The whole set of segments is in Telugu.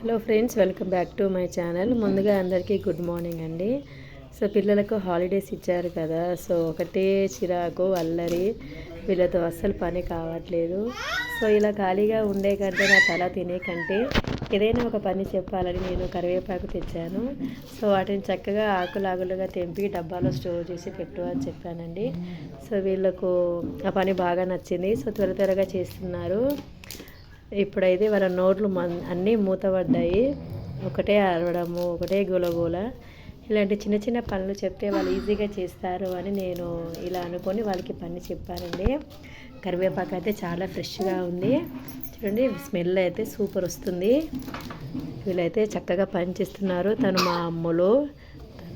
Hello friends welcome back to my channel. ముందుగా అందరికీ గుడ్ మార్నింగ్ అండి. సో పిల్లలకు హాలిడేస్ ఇచ్చారు కదా సో ఒకటే చిరాకు అల్లరి. వీళ్ళతో అస్సలు పని కావట్లేదు. సో ఇలా ఖాళీగా ఉండే కంటే నా తల తినే కంటే ఏదైనా ఒక పని చెప్పాలని నేను కరివేపాకు తెచ్చాను. సో వాటిని చక్కగా ఆకులాగులుగా తెంపి డబ్బాలో స్టోర్ చేసి పెట్టు అని చెప్పానండి. సో వీళ్ళకు ఆ పని బాగా నచ్చింది. సో త్వర త్వరగా చేస్తున్నారు. ఇప్పుడైతే వాళ్ళ నోట్లు మన్ అన్నీ మూతపడ్డాయి ఒకటే అరవడము ఒకటే గోలగోల. ఇలాంటి చిన్న చిన్న పనులు చెప్తే వాళ్ళు ఈజీగా చేస్తారు అని నేను ఇలా అనుకొని వాళ్ళకి పని చెప్పానండి. కరివేపాకు అయితే చాలా ఫ్రెష్గా ఉంది. చూడండి స్మెల్ అయితే సూపర్ వస్తుంది. వీళ్ళైతే చక్కగా పని చేస్తున్నారు. తను మా అమ్ములు.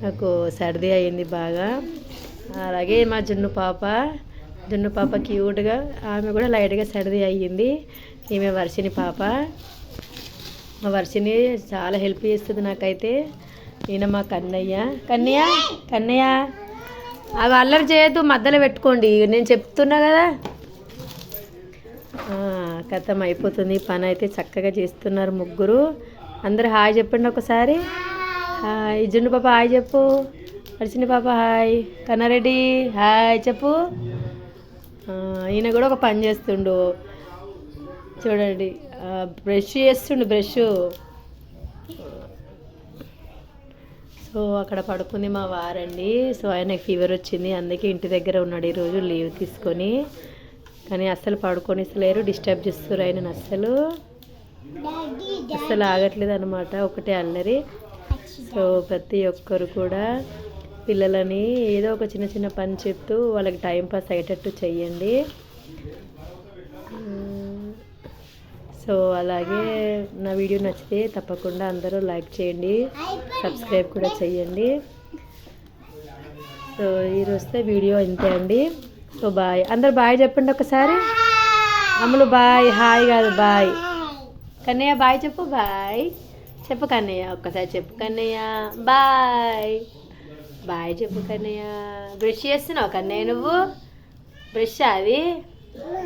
నాకు సర్ది అయింది బాగా. అలాగే మా జున్ను పాప. జున్ను పాప క్యూట్గా ఆమె కూడా లైట్గా సర్ది అయ్యింది. ఈమె వర్షిని పాప. మా వర్షిని చాలా హెల్ప్ చేస్తుంది నాకైతే. ఈయన మా కన్నయ్య. కన్నయ్య? కన్నయ్య? అవి అల్లరి చేయొద్దు మధ్యలో పెట్టుకోండి. నేను చెప్తున్నా కదా. కథం అయిపోతుంది. పని అయితే చక్కగా చేస్తున్నారు ముగ్గురు. అందరు హాయ్ చెప్పండి ఒకసారి. హాయ్. జున్ను పాప హాయ్ చెప్పు. వర్షిని పాప హాయ్. కన్నారెడ్డి హాయ్ చెప్పు. ఈయన కూడా ఒక పని చేస్తుండు. చూడండి బ్రష్ చేస్తుండు బ్రష్. సో అక్కడ పడుకుంది మా వారండి. సో ఆయనకి ఫీవర్ వచ్చింది. అందుకే ఇంటి దగ్గర ఉన్నాడు ఈరోజు లీవ్ తీసుకొని. కానీ అస్సలు పడుకొనిస్తలేరు డిస్టర్బ్ చేస్తారు ఆయన అస్సలు. అస్సలు ఆగట్లేదు అనమాట ఒకటే అల్లరి. సో ప్రతి ఒక్కరు కూడా పిల్లలని ఏదో ఒక చిన్న చిన్న పని చెప్తూ వాళ్ళకి టైం పాస్ అయ్యేటట్టు చెయ్యండి. సో అలాగే నా వీడియో నచ్చితే తప్పకుండా అందరూ లైక్ చేయండి సబ్స్క్రైబ్ కూడా చేయండి సో ఈరోజు వీడియో ఇంతే అండి. So bye. అందరు బాయ్ చెప్పండి ఒకసారి. అమ్ములు బాయ్ హాయ్ కాదు బాయ్. కన్నయ్య బాయ్ చెప్పు బాయ్. చెప్పు కన్నయ్య ఒక్కసారి చెప్పు కన్నయ్య. బాయ్. బాయ్ చెప్పు కన్నయ్య. బ్రష్ చేస్తున్నావు కన్నయ్య నువ్వు? బ్రష్ అది?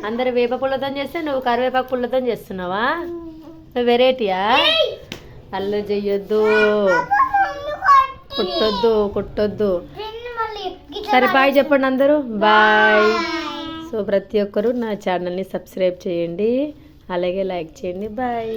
అందరు వేప పుల్లతో చేస్తే నువ్వు కరివేపాకు పుల్లతో చేస్తున్నావా? నువ్వు వెరైటీయా? అల్లరి చెయ్యొద్దు కొట్టొద్దు కొట్టొద్దు. సరే బాయ్ చెప్పండి అందరూ. బాయ్ సో ప్రతి ఒక్కరు నా ఛానల్ని సబ్స్క్రైబ్ చేయండి. అలాగే లైక్ చేయండి. బాయ్